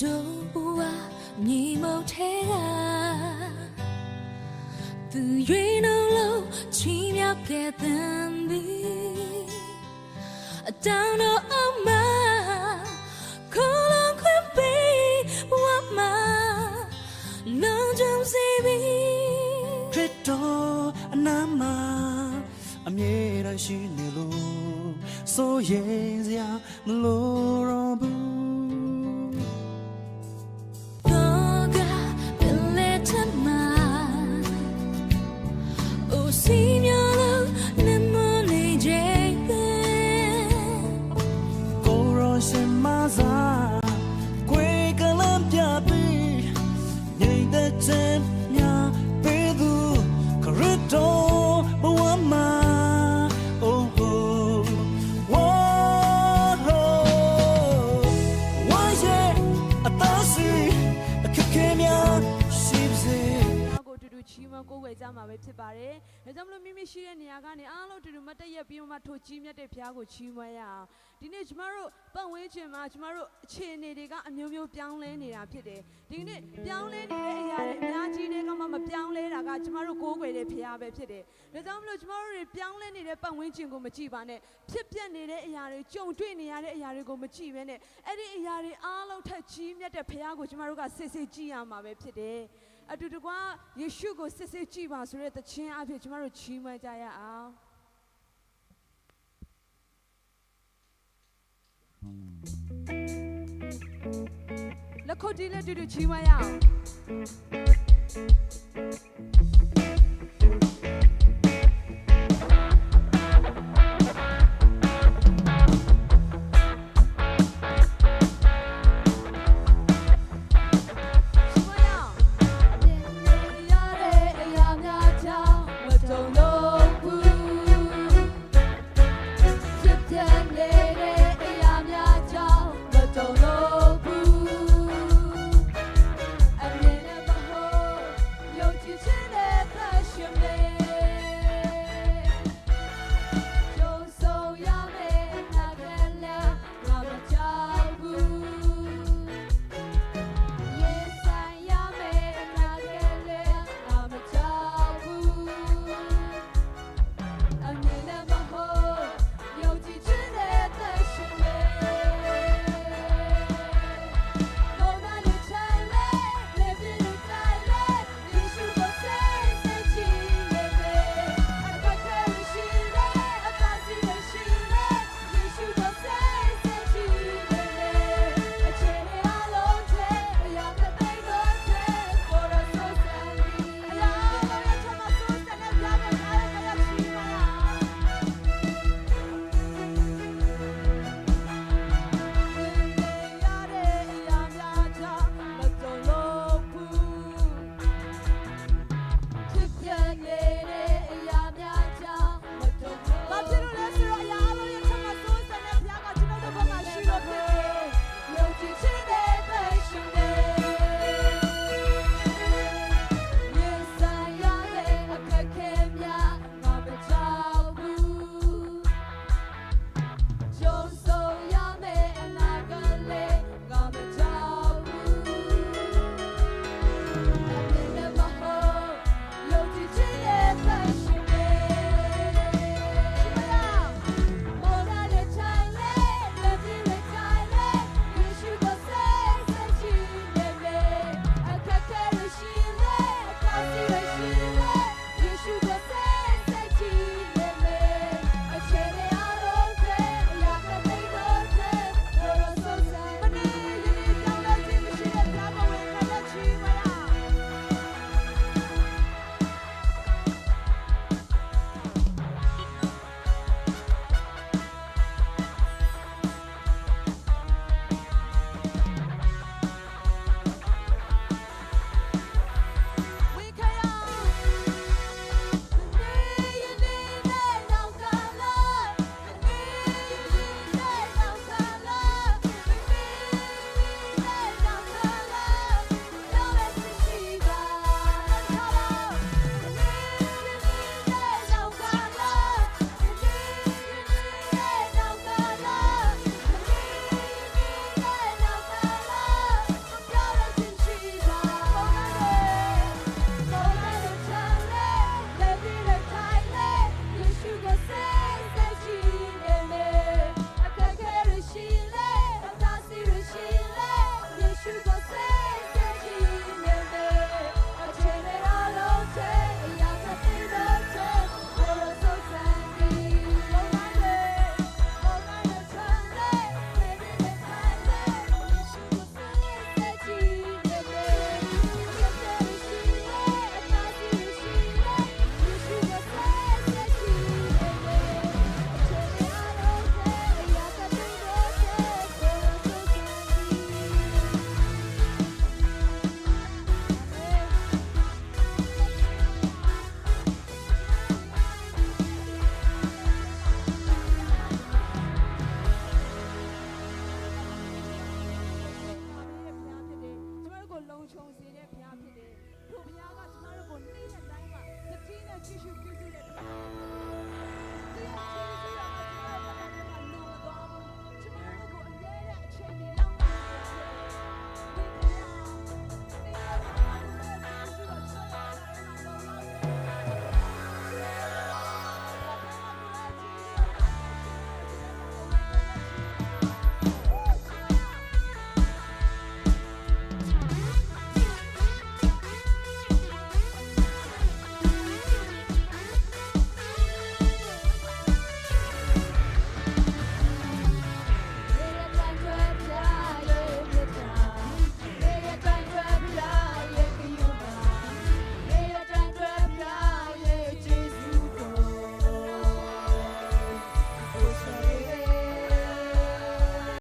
ဒူဝါမြေမုတ်ထဲကသူရွေးနှလုံးချီးမြှောက်ခဲ့တဲ့ဒီအတောင်တော့အမခေါ်လုံးခွင့်ပေးဘဝမှာလုံးကြုံစေပြီခရစ်တော်အနာမအမြဲတမ်းရှိနေလို့စိုးရင်စရာမလိုတော့ဘူး ပဲဖြစ်ပါတယ်။ဒါကြောင့်မလို့မိမိရှိတဲ့နေရာကနေအားလုံးအတူတူမတ်တရက်ပြီးမှထိုကြီးမြတ်တဲ့ဘုရားကိုချီးမွမ်းရအောင်။ဒီနေ့ကျမတို့ပတ်ဝန်းကျင်မှာကျမတို့အခြေအနေတွေကအမျိုးမျိုးပြောင်းလဲနေတာဖြစ်တယ်။ဒီနေ့ပြောင်းလဲနေတဲ့အရာတွေအများကြီးတွေကမှမပြောင်းလဲတာကကျမတို့ကိုးကွယ်တဲ့ဘုရားပဲဖြစ်တယ်။ဒါကြောင့်မလို့ကျမတို့တွေပြောင်းလဲနေတဲ့ပတ်ဝန်းကျင်ကိုမကြည့်ပါနဲ့။ဖြစ်ပျက်နေတဲ့အရာတွေကြုံတွေ့နေရတဲ့အရာတွေကိုမကြည့်ဘဲနဲ့အဲ့ဒီအရာတွေအားလုံးထက်ကြီးမြတ်တဲ့ဘုရားကိုကျမတို့ကစစ်စစ်ကြည့်ရမှာပဲဖြစ်တယ်။ အတူတကွာယေရှုကိုစစ်စစ်ကြည့်ပါဆိုတဲ့သချင်းအဖြစ်ကျမတို့ချီးမွမ်းကြရအောင်လက်ခုပ်တီးလက်တူတူချီးမွမ်းရအောင် စေတဲ့ဘုရားဖြစ်တယ်။ထို့ဘုရားကကျမတို့ကိုနေ့နဲ့တိုင်းမှာတတိနဲ့ကြည့်ရှုပြုစုတဲ့ဘုရား